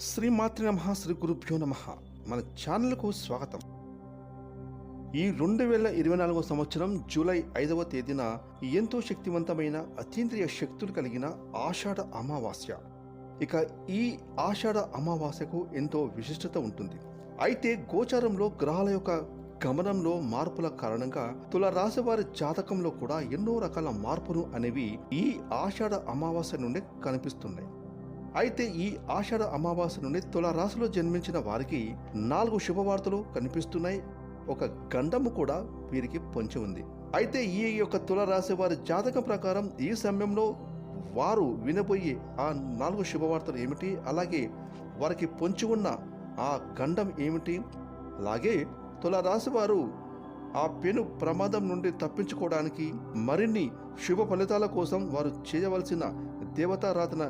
శ్రీమాతృ నమ శ్రీ గురుభ్యో నమ. మన ఛానల్కు స్వాగతం. ఈ రెండు వేల ఇరవై నాలుగో సంవత్సరం జూలై ఐదవ తేదీన ఎంతో శక్తివంతమైన అతీంద్రియ శక్తులు కలిగిన ఆషాఢ అమావాస్య. ఇక ఈ ఆషాఢ అమావాస్యకు ఎంతో విశిష్టత ఉంటుంది. అయితే గోచారంలో గ్రహాల యొక్క గమనంలో మార్పుల కారణంగా తులరాశి వారి జాతకంలో కూడా ఎన్నో రకాల మార్పులు అనేవి ఈ ఆషాఢ అమావాస్య నుండి కనిపిస్తున్నాయి. అయితే ఈ ఆషాఢ అమావాస్య నుండి తులారాశిలో జన్మించిన వారికి నాలుగు శుభవార్తలు కనిపిస్తున్నాయి. ఒక గండము కూడా వీరికి పొంచి ఉంది. అయితే ఈ యొక్క తులరాశి వారి జాతకం ప్రకారం ఈ సమయంలో వారు వినబోయే ఆ నాలుగు శుభవార్తలు ఏమిటి? అలాగే వారికి పొంచి ఉన్న ఆ గండం ఏమిటి? అలాగే తులరాశి వారు ఆ పెను ప్రమాదం నుండి తప్పించుకోవడానికి మరిన్ని శుభ ఫలితాల కోసం వారు చేయవలసిన దేవతారాధన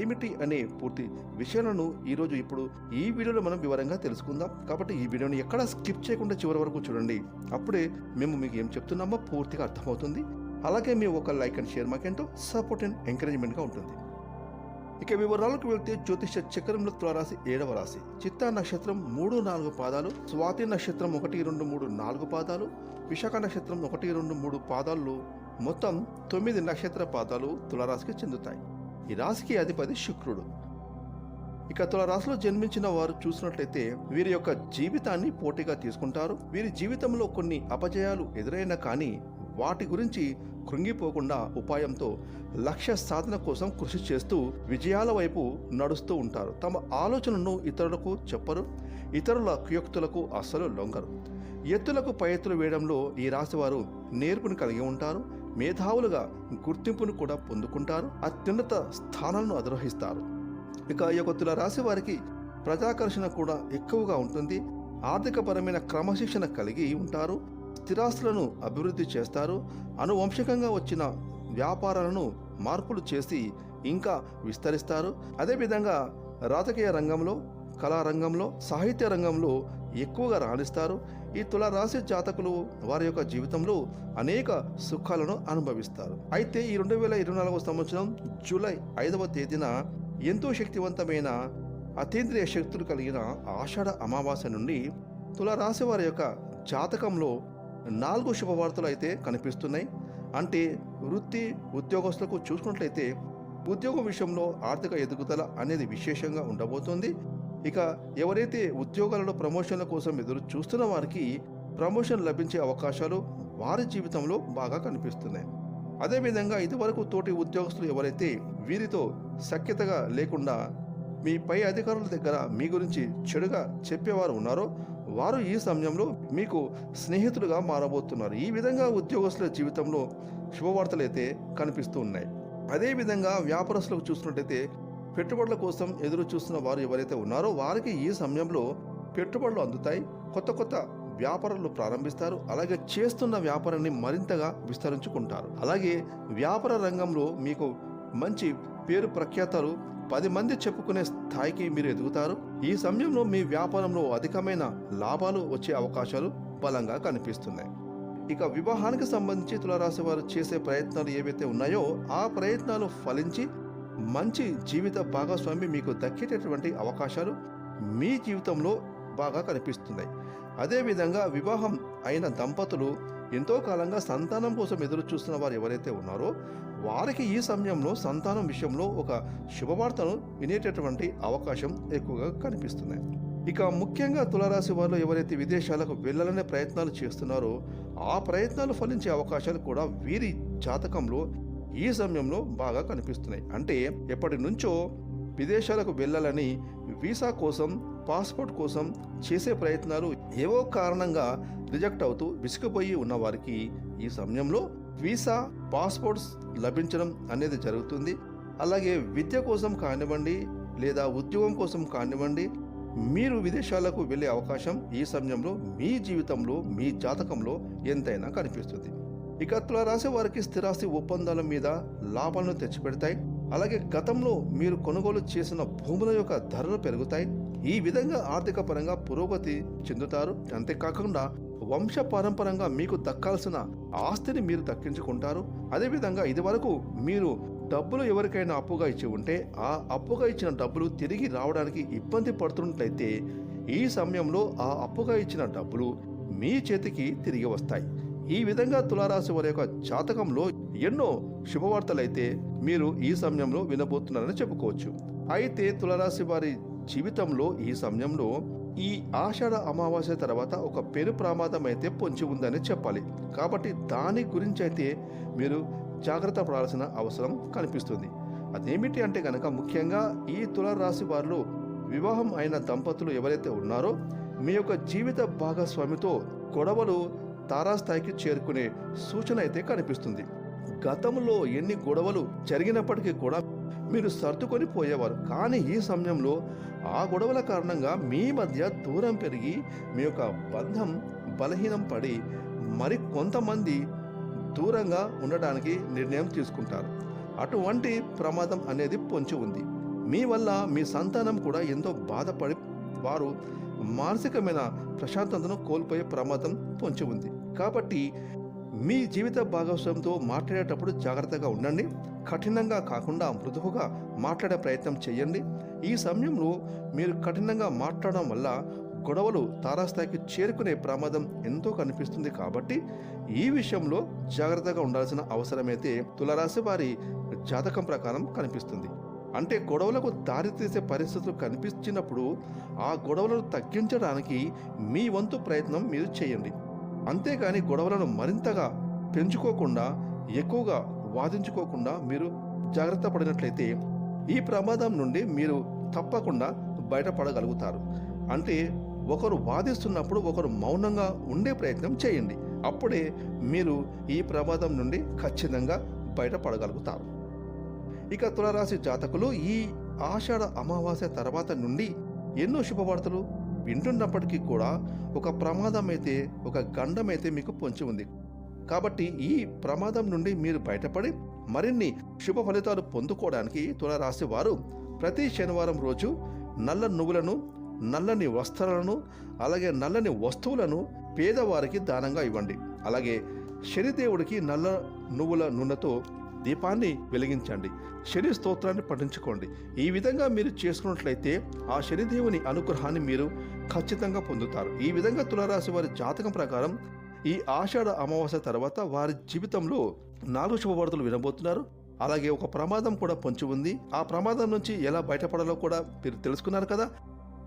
ఏమిటి అనే పూర్తి విషయాలను ఈరోజు ఇప్పుడు ఈ వీడియోలో మనం వివరంగా తెలుసుకుందాం. కాబట్టి ఈ వీడియోని ఎక్కడ స్కిప్ చేయకుండా చివరి వరకు చూడండి. అప్పుడే మేము మీకు ఏం చెప్తున్నామో పూర్తిగా అర్థమవుతుంది. అలాగే మీ ఒక లైక్ అండ్ షేర్ మాకెంతో సపోర్ట్ అండ్ ఎంకరేజ్మెంట్గా ఉంటుంది. ఇక వివరాలకు వెళ్తే జ్యోతిష చక్రంలో తులరాశి ఏడవ రాశి. చిత్తా నక్షత్రం మూడు నాలుగు పాదాలు స్వాతి నక్షత్రం ఒకటి రెండు మూడు నాలుగు పాదాలు విశాఖ నక్షత్రం ఒకటి రెండు మూడు పాదాలు మొత్తం తొమ్మిది నక్షత్ర పాదాలు తులరాశికి చెందుతాయి. ఈ రాశికి అధిపతి శుక్రుడు. ఇక తులరాశిలో జన్మించిన వారు చూసినట్లయితే వీరి యొక్క జీవితాన్ని పోటీగా తీసుకుంటారు. వీరి జీవితంలో కొన్ని అపజయాలు ఎదురైనా కానీ వాటి గురించి కృంగిపోకుండా ఉపాయంతో లక్ష్య సాధన కోసం కృషి చేస్తూ విజయాల వైపు నడుస్తూ ఉంటారు. తమ ఆలోచనను ఇతరులకు చెప్పరు. ఇతరుల కుయోక్తులకు అస్సలు లొంగరు. ఎత్తులకు పై ఎత్తులు వేయడంలో ఈ రాశి వారు నేర్పుని కలిగి ఉంటారు. మేధావులుగా గుర్తింపును కూడా పొందుకుంటారు అత్యున్నత స్థానాలను అధిరోహిస్తారు. ఇక ఈ యొక్క రాశి వారికి ప్రజాకర్షణ కూడా ఎక్కువగా ఉంటుంది. ఆర్థికపరమైన క్రమశిక్షణ కలిగి ఉంటారు స్థిరాస్తులను అభివృద్ధి చేస్తారు అనువంశికంగా వచ్చిన వ్యాపారాలను మార్పులు చేసి ఇంకా విస్తరిస్తారు. అదేవిధంగా రాజకీయ రంగంలో కళారంగంలో సాహిత్య రంగంలో ఎక్కువగా రాణిస్తారు. ఈ తులారాశి జాతకులు వారి యొక్క జీవితంలో అనేక సుఖాలను అనుభవిస్తారు. అయితే ఈ రెండు వేల ఇరవై నాలుగవ సంవత్సరం జూలై ఐదవ తేదీన ఎంతో శక్తివంతమైన అతీంద్రియ శక్తులు కలిగిన ఆషాఢ అమావాస్య నుండి తులారాశి వారి యొక్క జాతకంలో నాలుగు శుభవార్తలు అయితే కనిపిస్తున్నాయి. అంటే వృత్తి ఉద్యోగస్తులకు చూసుకున్నట్లయితే ఉద్యోగం విషయంలో ఆర్థిక ఎదుగుదల అనేది విశేషంగా ఉండబోతోంది. ఇక ఎవరైతే ఉద్యోగాలలో ప్రమోషన్ల కోసం ఎదురు చూస్తున్న వారికి ప్రమోషన్ లభించే అవకాశాలు వారి జీవితంలో బాగా కనిపిస్తున్నాయి. అదేవిధంగా ఇదివరకు తోటి ఉద్యోగస్తులు ఎవరైతే వీరితో సఖ్యతగా లేకుండా మీ పై అధికారుల దగ్గర మీ గురించి చెడుగా చెప్పేవారు ఉన్నారో వారు ఈ సమయంలో మీకు స్నేహితులుగా మారబోతున్నారు. ఈ విధంగా ఉద్యోగస్తుల జీవితంలో శుభవార్తలు అయితే కనిపిస్తూ ఉన్నాయి. అదేవిధంగా వ్యాపారస్తులకు చూసినట్టయితే పెట్టుబడుల కోసం ఎదురు చూస్తున్న వారు ఎవరైతే ఉన్నారో వారికి ఈ సమయంలో పెట్టుబడులు అందుతాయి. కొత్త కొత్త వ్యాపారాలు ప్రారంభిస్తారు. అలాగే చేస్తున్న వ్యాపారాన్ని మరింతగా విస్తరించుకుంటారు. అలాగే వ్యాపార రంగంలో మీకు మంచి పేరు ప్రఖ్యాతలు పది మంది చెప్పుకునే స్థాయికి మీరు ఎదుగుతారు. ఈ సమయంలో మీ వ్యాపారంలో అధికమైన లాభాలు వచ్చే అవకాశాలు బలంగా కనిపిస్తున్నాయి. ఇక వివాహానికి సంబంధించి తులరాశి వారు చేసే ప్రయత్నాలు ఏవైతే ఉన్నాయో ఆ ప్రయత్నాలు ఫలించి మంచి జీవిత భాగస్వామి మీకు దక్కేటటువంటి అవకాశాలు మీ జీవితంలో బాగా కనిపిస్తున్నాయి. అదేవిధంగా వివాహం అయిన దంపతులు ఎంతో కాలంగా సంతానం కోసం ఎదురు చూస్తున్న వారు ఎవరైతే ఉన్నారో వారికి ఈ సమయంలో సంతానం విషయంలో ఒక శుభవార్తను వినేటటువంటి అవకాశం ఎక్కువగా కనిపిస్తున్నాయి. ఇక ముఖ్యంగా తులారాశి వారు ఎవరైతే విదేశాలకు వెళ్ళాలనే ప్రయత్నాలు చేస్తున్నారో ఆ ప్రయత్నాలు ఫలించే అవకాశాలు కూడా వీరి జాతకంలో ఈ సమయంలో బాగా కనిపిస్తున్నాయి. అంటే ఎప్పటి నుంచో విదేశాలకు వెళ్ళాలని వీసా కోసం పాస్పోర్ట్ కోసం చేసే ప్రయత్నాలు ఏవో కారణంగా రిజెక్ట్ అవుతూ విసిగిపోయి ఉన్నవారికి ఈ సమయంలో వీసా పాస్పోర్ట్స్ లభించడం అనేది జరుగుతుంది. అలాగే విద్య కోసం కానివ్వండి లేదా ఉద్యోగం కోసం కానివ్వండి మీరు విదేశాలకు వెళ్ళే అవకాశం ఈ సమయంలో మీ జీవితంలో మీ జాతకంలో ఎంతైనా కనిపిస్తుంది. ఇక తుల రాసే వారికి స్థిరాస్తి ఒప్పందాల మీద లాభాలను తెచ్చిపెడతాయి. అలాగే గతంలో మీరు కొనుగోలు చేసిన భూముల యొక్క ధరలు పెరుగుతాయి. ఈ విధంగా ఆర్థిక పరంగా పురోగతి చెందుతారు. అంతేకాకుండా వంశ పారంపరంగా మీకు దక్కాల్సిన ఆస్తిని మీరు దక్కించుకుంటారు. అదేవిధంగా ఇదివరకు మీరు డబ్బులు ఎవరికైనా అప్పుగా ఇచ్చి ఉంటే ఆ అప్పుగా ఇచ్చిన డబ్బులు తిరిగి రావడానికి ఇబ్బంది పడుతున్నట్లయితే ఈ సమయంలో ఆ అప్పుగా ఇచ్చిన డబ్బులు మీ చేతికి తిరిగి వస్తాయి. ఈ విధంగా తులారాశి వారి యొక్క జాతకంలో ఎన్నో శుభవార్తలైతే మీరు ఈ సమయంలో వినబోతున్నారని చెప్పుకోవచ్చు. అయితే తులారాశి వారి జీవితంలో ఈ సమయంలో ఈ ఆషాఢ అమావాస్య తర్వాత ఒక పెను ప్రమాదం అయితే పొంచి ఉందని చెప్పాలి. కాబట్టి దాని గురించి అయితే మీరు జాగ్రత్త పడాల్సిన అవసరం కనిపిస్తుంది. అదేమిటి అంటే కనుక ముఖ్యంగా ఈ తులారాశి వారిలో వివాహం అయిన దంపతులు ఎవరైతే ఉన్నారో మీ యొక్క జీవిత భాగస్వామితో గొడవలు తారాస్థాయికి చేరుకునే సూచన అయితే కనిపిస్తుంది. గతంలో ఎన్ని గొడవలు జరిగినప్పటికీ కూడా మీరు సర్దుకొని పోయేవారు. కానీ ఈ సమయంలో ఆ గొడవల కారణంగా మీ మధ్య దూరం పెరిగి మీ యొక్క బంధం బలహీనం పడి మరి కొంతమంది దూరంగా ఉండడానికి నిర్ణయం తీసుకుంటారు. అటువంటి ప్రమాదం అనేది పొంచి ఉంది. మీ వల్ల మీ సంతానం కూడా ఎంతో బాధపడి వారు మానసికమైన ప్రశాంతతను కోల్పోయే ప్రమాదం పొంచి ఉంది. కాబట్టి మీ జీవిత భాగస్వామితో మాట్లాడేటప్పుడు జాగ్రత్తగా ఉండండి. కఠినంగా కాకుండా మృదువుగా మాట్లాడే ప్రయత్నం చేయండి. ఈ సమయంలో మీరు కఠినంగా మాట్లాడడం వల్ల గొడవలు తారాస్థాయికి చేరుకునే ప్రమాదం ఎంతో కనిపిస్తుంది కాబట్టి ఈ విషయంలో జాగ్రత్తగా ఉండాల్సిన అవసరమైతే తులరాశి వారి జాతకం ప్రకారం కనిపిస్తుంది. అంటే గొడవలకు దారితీసే పరిస్థితులు కనిపించినప్పుడు ఆ గొడవలను తగ్గించడానికి మీ వంతు ప్రయత్నం మీరు చేయండి. అంతేగాని గొడవలను మరింతగా పెంచుకోకుండా ఎక్కువగా వాదించుకోకుండా మీరు జాగ్రత్త పడినట్లయితే ఈ ప్రమాదం నుండి మీరు తప్పకుండా బయటపడగలుగుతారు. అంటే ఒకరు వాదిస్తున్నప్పుడు ఒకరు మౌనంగా ఉండే ప్రయత్నం చేయండి. అప్పుడే మీరు ఈ ప్రమాదం నుండి ఖచ్చితంగా బయటపడగలుగుతారు. ఇక తులరాశి జాతకులు ఈ ఆషాఢ అమావాస్య తర్వాత నుండి ఎన్నో శుభవార్తలు వింటున్నప్పటికీ కూడా ఒక ప్రమాదం అయితే ఒక గండమైతే మీకు పొంచి ఉంది. కాబట్టి ఈ ప్రమాదం నుండి మీరు బయటపడి మరిన్ని శుభ ఫలితాలు పొందుకోవడానికి తులరాశి వారు ప్రతి శనివారం రోజు నల్ల నువ్వులను నల్లని వస్త్రాలను అలాగే నల్లని వస్తువులను పేదవారికి దానంగా ఇవ్వండి. అలాగే శనిదేవుడికి నల్ల నువ్వుల నూనెతో దీపాన్ని వెలిగించండి. శని స్తోత్రాన్ని పఠించుకోండి. ఈ విధంగా మీరు చేసుకున్నట్లయితే ఆ శనిదేవుని అనుగ్రహాన్ని మీరు ఖచ్చితంగా పొందుతారు. ఈ విధంగా తులరాశి వారి జాతకం ప్రకారం ఈ ఆషాఢ అమావాస్య తర్వాత వారి జీవితంలో నాలుగు శుభవార్తలు వినబోతున్నారు. అలాగే ఒక ప్రమాదం కూడా పొంచి ఉంది. ఆ ప్రమాదం నుంచి ఎలా బయటపడాలో కూడా మీరు తెలుసుకున్నారు కదా.